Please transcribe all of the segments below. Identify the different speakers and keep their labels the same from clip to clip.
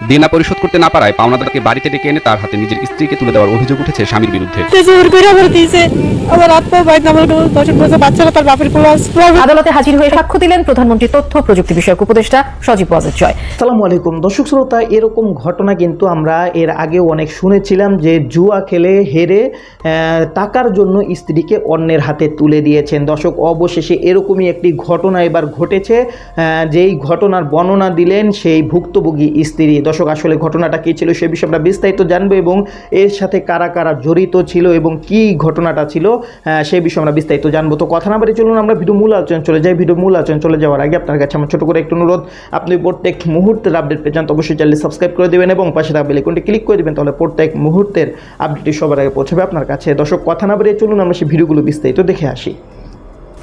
Speaker 1: দেনা পরিশোধ করতে না পারায় পাওনাদারকে বাড়িতে ডেকে এনে তার হাতে নিজের স্ত্রীকে তুলে দেওয়ার অভিযোগ উঠেছে স্বামীর বিরুদ্ধে।
Speaker 2: আদালতে হাজির হয়ে সাক্ষ্য দিলেন প্রধানমন্ত্রী তথ্য প্রযুক্তি বিষয়ক উপদেষ্টা সজীব ওয়াজেদ জয়।
Speaker 3: আসসালামু আলাইকুম। দর্শক শ্রোতা এরকম ঘটনা কিন্তু আমরা এর আগেও অনেক শুনেছিলাম যে জুয়া খেলে হেরে আহ, টাকার জন্য স্ত্রীকে অন্যের হাতে তুলে দিয়েছেন। দর্শক অবশেষে এরকমই একটি ঘটনা এবার ঘটেছে আহ, যেই ঘটনার বর্ণনা দিলেন সেই ভুক্তভোগী স্ত্রী দর্শক আসলে ঘটনাটা কী ছিল সে বিষয়ে আমরা বিস্তারিত জানব এবং এর সাথে কারা কারা জড়িত ছিল এবং কি ঘটনাটা ছিল আহ, সেই বিষয়ে আমরা বিস্তারিত জানব। তো কথা না বাড়ি চলুন আমরা ভিডিও মূল আলোচনা চলে যাই। ভিডিও মূল আলোচনা চলে যাওয়ার আগে আপনার কাছে আমার ছোটো করে একটু অনুরোধ আপনি প্রত্যেক মুহূর্তের আপডেট পেয়ে যান অবশ্যই চ্যানেল সাবস্ক্রাইব করে দেবেন এবং পাশে থাকা বেলাইকনটি ক্লিক করে দেবেন তাহলে প্রত্যেক মুহূর্তের আপডেটটি সবার আগে পৌঁছাবে আপনার কাছে। দর্শক কথা না বাড়িয়ে চলুন আমরা সেই ভিডিওগুলো বিস্তারিত দেখে আসি।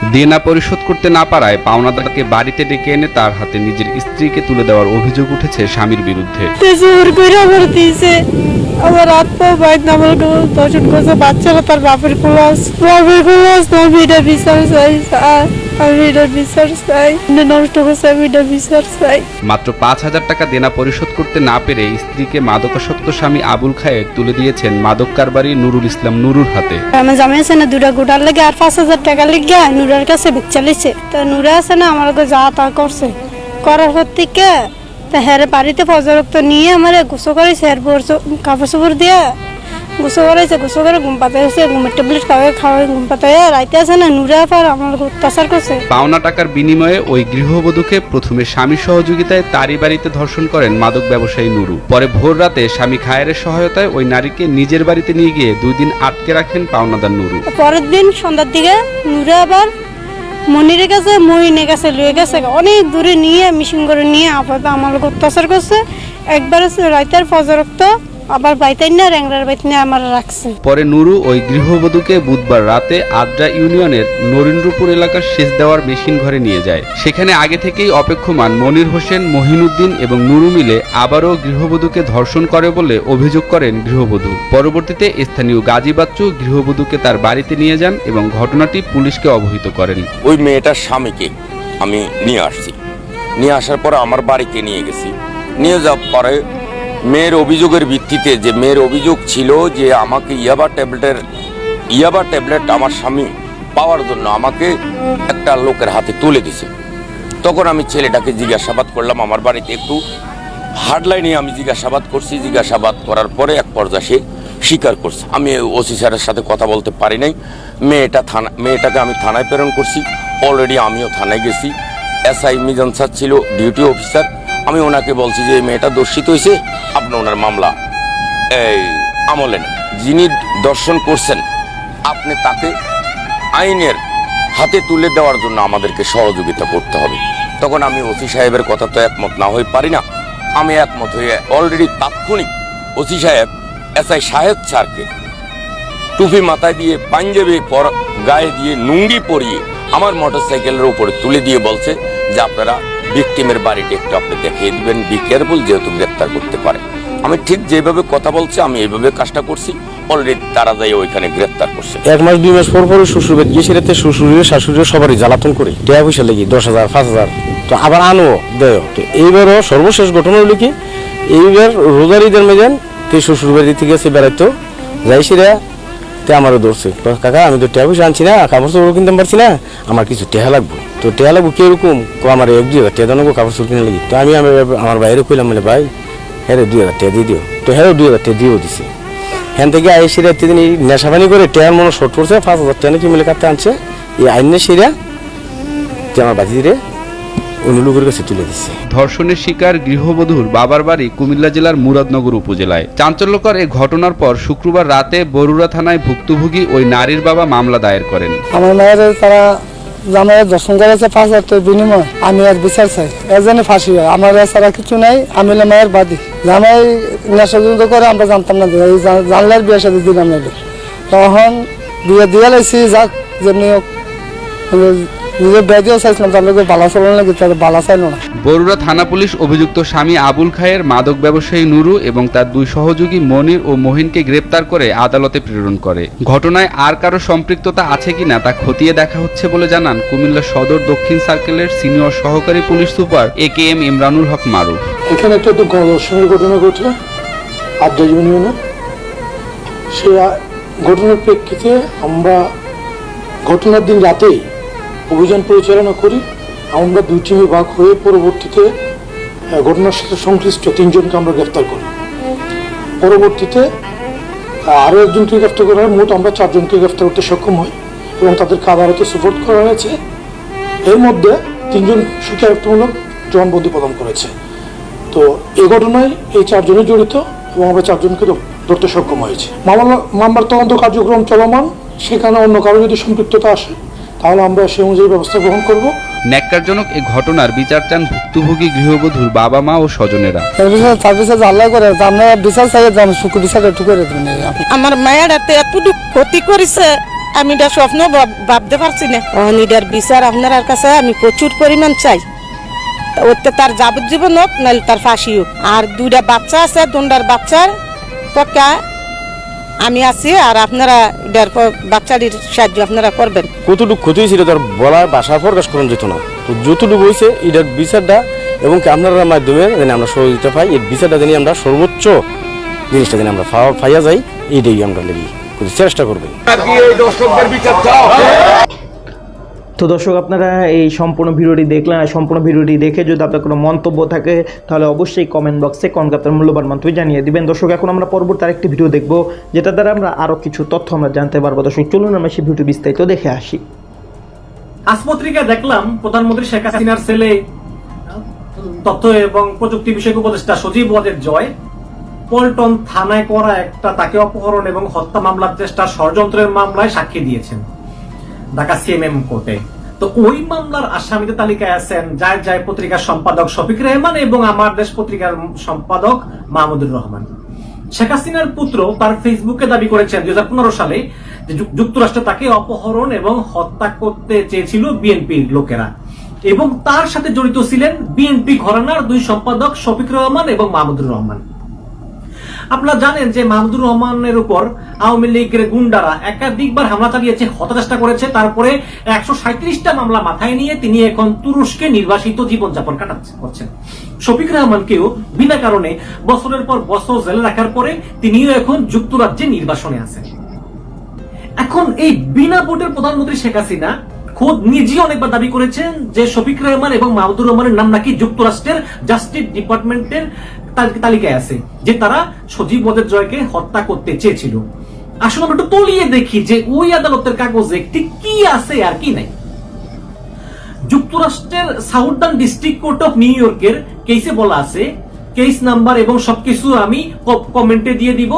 Speaker 1: দেনা পরিশোধ করতে না পারায় পাওনাদারকে বাড়িতে ডেকে এনে তার হাতে নিজের স্ত্রীকে তুলে দেওয়ার অভিযোগ উঠেছে স্বামীর বিরুদ্ধে
Speaker 4: বাচ্চারা তার বাপের বাপের। আমি এটা বিচার চাই। নষ্ট করছে আমি এটা বিচার চাই।
Speaker 1: মাত্র পাঁচ হাজার টাকা দেনা পরিশোধ করতে না পেরে স্ত্রীকে মাদকাসক্ত স্বামী আবুল খায়ের তুলে দিয়েছেন মাদক কারবারি নুরুল ইসলাম নুরুর হাতে।
Speaker 4: আমার জামাই আছে না দুটা গোটার লেগে আর পাঁচ হাজার টাকা লেগে নুরার কাছে বেচালিছে তো নুরা আছে না আমার যা তা করছে। করার পর থেকে তা হ্যারে বাড়িতে পর্যরক্ত নিয়ে আমার গোসো করেছে আর কাপড় চোপড় দিয়ে গোসো করেছে গোসো করে ঘুম পাতাইছে ঘুমের ট্যাবলেট খাওয়াই ঘুম পাতাই রাইতে আছে না নুরা পর আমার অত্যাচার করছে।
Speaker 1: পাওনা টাকার বিনিময়ে ওই গৃহবধূকে প্রথমে স্বামীর সহযোগিতায় তারই বাড়িতে ধর্ষণ করেন মাদক ব্যবসায়ী নুরু। পরে ভোর রাতে স্বামী খায়ের সহায়তায় ওই নারীকে নিজের বাড়িতে নিয়ে গিয়ে দুই দিন আটকে রাখেন পাওনাদার নুরু।
Speaker 4: পরের দিন সন্ধ্যার দিকে নুরা আবার মনিরের কাছে মহিনের কাছে লয়ে গেছে। অনেক দূরে নিয়ে মিশিং করে নিয়ে আপাতত আমার অত্যাচার করছে। একবার রাইতার ফজরক্ত আবার বাইতে না র্যাংরার বাইতে নিয়ে আমার রাখছে
Speaker 1: পরে নুরু ওই গৃহবধূকে বুধবার রাতে আদ্রা ইউনিয়নের নরেন্দ্রপুর এলাকার সেচ দেওয়ার মেশিন ঘরে নিয়ে যায়। সেখানে আগে থেকেই অপেক্ষমান মনির হোসেন মহিনুদ্দিন এবং নুরু মিলে আবারও গৃহবধূকে ধর্ষণ করে বলে অভিযোগ করেন গৃহবধূ। পরবর্তীতে স্থানীয় গাজী বাচ্চু গৃহবধূকে তার বাড়িতে নিয়ে যান এবং ঘটনাটি পুলিশকে অবহিত করেন।
Speaker 5: ওই মেয়েটার স্বামীকে আমি নিয়ে আসছি। নিয়ে আসার পরে আমার বাড়িতে নিয়ে গেছি। নিয়ে যাওয়ার পরে মেয়ের অভিযোগের ভিত্তিতে যে মেয়ের অভিযোগ ছিল যে আমাকে ইয়াবা ট্যাবলেটের, ইয়াবা ট্যাবলেট আমার স্বামী পাওয়ার জন্য আমাকে একটা লোকের হাতে তুলে দিছে তখন আমি ছেলেটাকে জিজ্ঞাসাবাদ করলাম, আমার বাড়িতে একটু হার্ডলাইনে আমি জিজ্ঞাসাবাদ করছি। জিজ্ঞাসাবাদ করার পরে এক পর্যায়ে সে স্বীকার করছে। আমি ওসি স্যারের সাথে কথা বলতে পারি নাই। মেয়েটা থানা, মেয়েটাকে আমি থানায় প্রেরণ করছি। অলরেডি আমিও থানায় গেছি। এসআই মিজান স্যার ছিল, ডিউটি অফিসার। আমি ওনাকে বলছি যে মেয়েটা দর্শিত হয়েছে আপনি ওনার মামলা। এই আমলেন যিনি দর্শন করছেন, আপনি তাকে আইনের হাতে তুলে দেওয়ার জন্য আমাদেরকে সহযোগিতা করতে হবে। তখন আমি ওসি সাহেবের কথা তো একমত না হয়ে পারি না। আমি একমত হয়ে অলরেডি তাৎক্ষণিক ওসি সাহেব এসআই সাহেব স্যারকে টুপি মাথায় দিয়ে পাঞ্জাবি পর গায়ে দিয়ে নুঙ্গি পরিয়ে আমার মোটরসাইকেলের উপরে তুলে দিয়ে বলছে যে আপনারা ভিকটিমের বাড়িটি একটু আপনি দেখিয়ে দিবেন। বি কেয়ারফুল যেহেতু গ্রেপ্তার করতে পারে। আমি ঠিক যেভাবে কথা বলছি, আমি এইভাবে কাজটা করছি অলরেডি তারা যাই ওইখানে গ্রেপ্তার করছে।
Speaker 6: এক মাস, দুই মাস পর পরে শ্বশুর বাড়ি গিয়ে সেটাতে শ্বশুরের শাশুড়ির সবারই জ্বালাতন করে। টাকা পয়সা লেগে দশ হাজার, পাঁচ হাজার, তো আবার আনো, দেয়। তো এইবারও সর্বশেষ ঘটনা হলো কি, এইবার রোজার ঈদের মেজান তে শ্বশুর বাড়ি থেকে এসে বেড়াইতো, যাই সেটা তে আমারও তো কাকা, আমি তো টাকা পয়সা আনছি না, কাপড় চোপড় কিনতে পারছি না, আমার কিছু টেহা লাগবো। তো টেহা লাগবো কীরকম? কো আমার এক দুই হাজার টেহা দেবো কাপড় চোপড় কিনে লাগি। তো আমি আমি আমার বাইরে কইলাম মানে ভাই হ্যাঁ দুই হাজার টাকা দিয়ে দিও। তো হ্যাঁ দুই হাজার টাকা দিয়েও দিছে। হ্যান থেকে আই সিরা তিন নেশাবানি করে টেয়ার মনে শর্ট পড়ছে, পাঁচ হাজার টাকা নাকি মিলে কাটতে আনছে। এই আইনে সিরা যে আমার বাতি দিয়ে কাছে তুলে দিচ্ছে
Speaker 1: ধর্ষণের শিকার গৃহবধূর বাবার বাড়ি কুমিল্লা জেলার মুরাদনগর উপজেলায়। চাঞ্চল্যকর এ ঘটনার পর শুক্রবার রাতে বরুড়া থানায় ভুক্তভোগী ওই নারীর বাবা মামলা দায়ের করেন।
Speaker 7: আমার মায়ের তারা জামাইয়ের দর্শন করেছে পাঁচ হাজার টাকার বিনিময়। আমি আর বিচার চাই। এজনে ফাঁসি হয়। আমার এছাড়া কিছু নাই। আমি মায়ের বাদী। জামাই নেশা করে আমরা জানতাম না এই জানলার বিয়ে সাথে দিলাম তখন বিয়ে দিয়ে লাইছি যাক যেমনি চাইছিলাম বালা বালা চাইলো না।
Speaker 1: বরুড়া থানা পুলিশ অভিযুক্ত স্বামী আবুল খায়ের মাদক ব্যবসায়ী নুরু এবং তার দুই সহযোগী মনির ও মহিনকে গ্রেপ্তার করে আদালতে প্রেরণ করে। ঘটনায় আর কারও সম্পৃক্ততা আছে কিনা তা খতিয়ে দেখা হচ্ছে বলে জানান কুমিল্লা সদর দক্ষিণ সার্কেলের সিনিয়র সহকারী police super A K M Imranul Haque Maruf.
Speaker 8: এখানে একটা তো গণদর্শনের ঘটনা ঘটে আড্ডা ইউনিয়নে। সে ঘটনার প্রেক্ষিতে আমরা ঘটনার দিন রাতেই অভিযান পরিচালনা করি। আমরা দুই টিমে ভাগ হয়ে পরবর্তীতে ঘটনার সাথে সংশ্লিষ্ট তিনজনকে আমরা গ্রেফতার করি। পরবর্তীতে আরও একজনকে গ্রেফতার করা হয়। মোট আমরা চারজনকে গ্রেফতার করতে সক্ষম হই এবং তাদেরকে আদালতে সুপোর্ট করা হয়েছে। এর মধ্যে তিনজন স্বীকারোক্তিমূলক জবানবন্দি প্রদান করেছে। তো এ ঘটনায় এই চারজনই জড়িত এবং আমরা চারজনকে ধরতে সক্ষম হয়েছে। মামলা মামলার তদন্ত কার্যক্রম চলমান। সেখানে অন্য কারও যদি সম্পৃক্ততা আসে তাহলে আমরা সে অনুযায়ী ব্যবস্থা গ্রহণ করব।
Speaker 1: ন্যাক্কারজনক এই ঘটনার বিচার চান ভুক্তভোগী গৃহবধূর বাবা মা ও স্বজনেরা।
Speaker 7: আল্লাহ করে আমরা বিচার চাই আমি শুক্র বিচার একটু করে দেবেন
Speaker 9: আমার মায়ের হাতে এতটুকু ক্ষতি করেছে আমি এটা স্বপ্ন ভাব- ভাবতে পারছি না। অনিডার বিচার আপনার কাছে আমি প্রচুর পরিমাণ চাই। তা ওতে তার যাবজ্জীবন হোক নাহলে তার ফাঁসি হোক। আর দুইটা বাচ্চা আছে দুটার বাচ্চার পক্ষে আমি আছি আর আপনারা এটার বাচ্চাটির সাহায্য আপনারা করবেন।
Speaker 6: কতটুকু ক্ষতি হয়েছিল তার বলার ভাষা প্রকাশ করেন যেত না। তো যতটুকু হয়েছে এটার বিচারটা এবং কি আপনার মাধ্যমে যেন আমরা সহযোগিতা পাই এই বিচারটা যেন আমরা সর্বোচ্চ জিনিসটা যেন আমরা পাওয়া- পাইয়া যাই এইটাই আমরা লেগে চেষ্টা করবেন।
Speaker 3: তো দর্শক, আপনারা এই সম্পূর্ণ ভিডিওটি দেখলেন আর সম্পূর্ণ ভিডিওটি দেখে যদি আপনার কোনো মন্তব্য থাকে, তাহলে অবশ্যই কমেন্ট বক্সে কমেন্ট আপনার মূল্যবান মন্তব্য জানিয়ে দিবেন। দর্শক, এখন আমরা পরবর্তী আরেকটি ভিডিও দেখব, যেটা দ্বারা আমরা আরও কিছু তথ্য আমরা জানতে পারব। দর্শক, চলুন আমরা সেই ভিডিও বিস্তারিত দেখে আসি।
Speaker 10: আজ পত্রিকায় দেখলাম, প্রধানমন্ত্রী শেখ হাসিনার ছেলে, তথ্য এবং প্রযুক্তি বিষয়ক উপদেষ্টা সজীব ওয়াদের জয়, পল্টন থানায় করা একটা তাকে অপহরণ এবং হত্যা মামলার চেষ্টা ষড়যন্ত্রের মামলায় সাক্ষী দিয়েছেন। ঢাকা সিএমএম কোর্টে। তো ওই মামলার আসামিদের তালিকায় আছেন যায় যায় পত্রিকার সম্পাদক শফিক রহমান এবং আমার দেশ পত্রিকার সম্পাদক মাহমুদুর রহমান। শেখ হাসিনার পুত্র তার ফেসবুকে দাবি করেছেন দুই হাজার পনেরো সালে যে যুক- যুক্তরাষ্ট্রে তাকে অপহরণ এবং হত্যা করতে চেয়েছিল বিএনপির লোকেরা এবং তার সাথে জড়িত ছিলেন বিএনপি ঘরানার দুই সম্পাদক শফিক রহমান এবং মাহমুদুর রহমান। আপনারা জানেন যে মাহমুদুর রহমানের উপর আওয়ামী লীগের গুন্ডারা একাধিকবার হামলা চালিয়েছে হত্যা করেছে, তারপরে একশো সাঁত্রিশটা মামলা মাথায় নিয়ে তিনি এখন তুরস্কে নির্বাসিত জীবনযাপন কাটাচ্ছে করছেন। শফিক রহমানকেও বিনা কারণে বছরের পর বছর জেলে রাখার পরে তিনিও এখন যুক্তরাজ্যে নির্বাসনে আছেন। এখন এই বিনা ভোটের প্রধানমন্ত্রী শেখ হাসিনা খোদ নিজেই অনেকবার দাবি করেছেন যে শফিক রহমান এবং মাহমুদুর রহমানের নাম নাকি যুক্তরাষ্ট্রের জাস্টিস ডিপার্টমেন্টের তালিকায় আছে যে তারা সজীব ওয়াদের জয়কে হত্যা করতে চেয়েছিল। আসলে আমরা একটু তলিয়ে দেখি যে ওই আদালতের কাগজে ঠিক কি আছে আর কি নাই। যুক্তরাষ্ট্রের Southern District Court of New ইয়র্কের কেসে বলা আছে, কেস নাম্বার এবং সবকিছু আমি কমেন্টে দিয়ে দিব,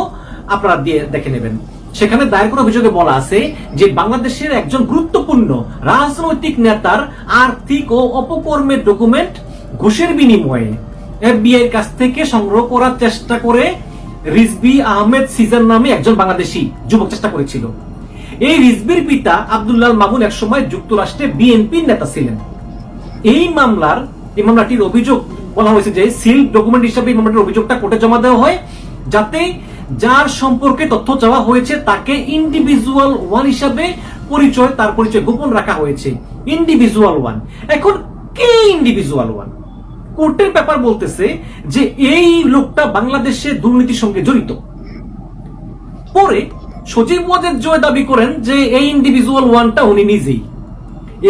Speaker 10: আপনারা দিয়ে দেখে নেবেন। সেখানে দায়ের করা অভিযোগে বলা আছে যে বাংলাদেশের একজন গুরুত্বপূর্ণ রাজনৈতিক নেতার আর্থিক ও অপকর্মের ডকুমেন্ট ঘুষের বিনিময়ে এফবিআই কাছ থেকে সংগ্রহ করার চেষ্টা করে রিজবি আহমেদ সিজার নামে একজন বাংলাদেশি যুবক চেষ্টা করেছিল। এই রিজবির পিতা আব্দুল্লাহ মামুন একসময় যুক্তরাষ্ট্রে বিএনপির নেতা ছিলেন। এই মামলার, এই মামলাটির অভিযোগ বলা হয়েছে যে সিল ডকুমেন্ট হিসাবে এই মামলাটির অভিযোগটা কোর্টে জমা দেওয়া হয়, যাতে যার সম্পর্কে তথ্য চাওয়া হয়েছে তাকে ইন্ডিভিজুয়াল ওয়ান হিসাবে পরিচয়, তার পরিচয় গোপন রাখা হয়েছে। ইন্ডিভিজুয়াল ওয়ান এখন কে ইন্ডিভিজুয়াল ওয়ান কোর্টের ব্যাপার বলতেছে যে এই লোকটা বাংলাদেশের দুর্নীতির সঙ্গে জড়িত। পরে সজীব ওয়াজেদ জয় দাবি করেন যে এই ইন্ডিভিজুয়াল ওয়ানটা উনি নিজেই।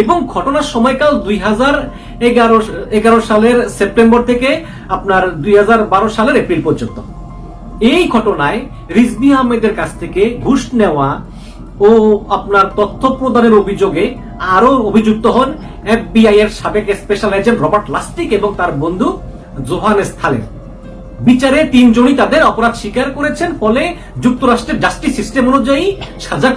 Speaker 10: এবং ঘটনার সময়কাল দুই হাজার এগারো এগারো সালের সেপ্টেম্বর থেকে আপনার দুই হাজার বারো সালের এপ্রিল পর্যন্ত। এই ঘটনায় রিজবি আহমেদের কাছ থেকে ঘুষ নেওয়া ও আপনার তথ্য প্রদানের অভিযোগে আরও অভিযুক্ত হন এফবিআই এর সাবেক স্পেশাল এজেন্ট রবার্ট লাস্টিক এবং তার বন্ধু জোহান স্থালের। বিচারে তিনজনই তাদের অপরাধ স্বীকার করেছেন, ফলে যুক্তরাষ্ট্রের জাস্টিস সিস্টেম অনুযায়ী সাজা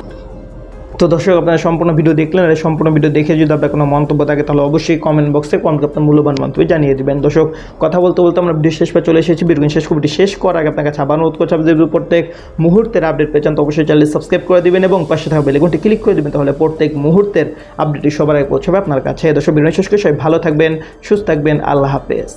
Speaker 3: তো দর্শক, আপনারা সম্পূর্ণ ভিডিও দেখলেন আর সম্পূর্ণ ভিডিও দেখে যদি আপনার কোনো মন্তব্য থাকে, তাহলে অবশ্যই কমেন্ট বক্সে কমেন্ট আপনার মূল্যবান মন্তব্য জানিয়ে দিবেন। দর্শক, কথা বলতে বলতে আমরা ভিডিও শেষ পে চলে এসেছি। ভিডিও শেষ খবরটি শেষ করার আগে আপনার কাছে আবার অনুরোধ করছি যদি প্রত্যেক মুহূর্তের আপডেট পেয়েছেন তো অবশ্যই চ্যানেল সাবস্ক্রাইব করে দিবেন এবং পাশে থাকা বেলেগুনটি ক্লিক করে দিবেন, তাহলে প্রত্যেক মুহূর্তের আপডেটটি সবার আগে পৌঁছাবে আপনার কাছে। দর্শক ভিডিও শেষ করে সবাই ভালো থাকবেন, সুস্থ থাকবেন, আল্লাহ হাফেজ।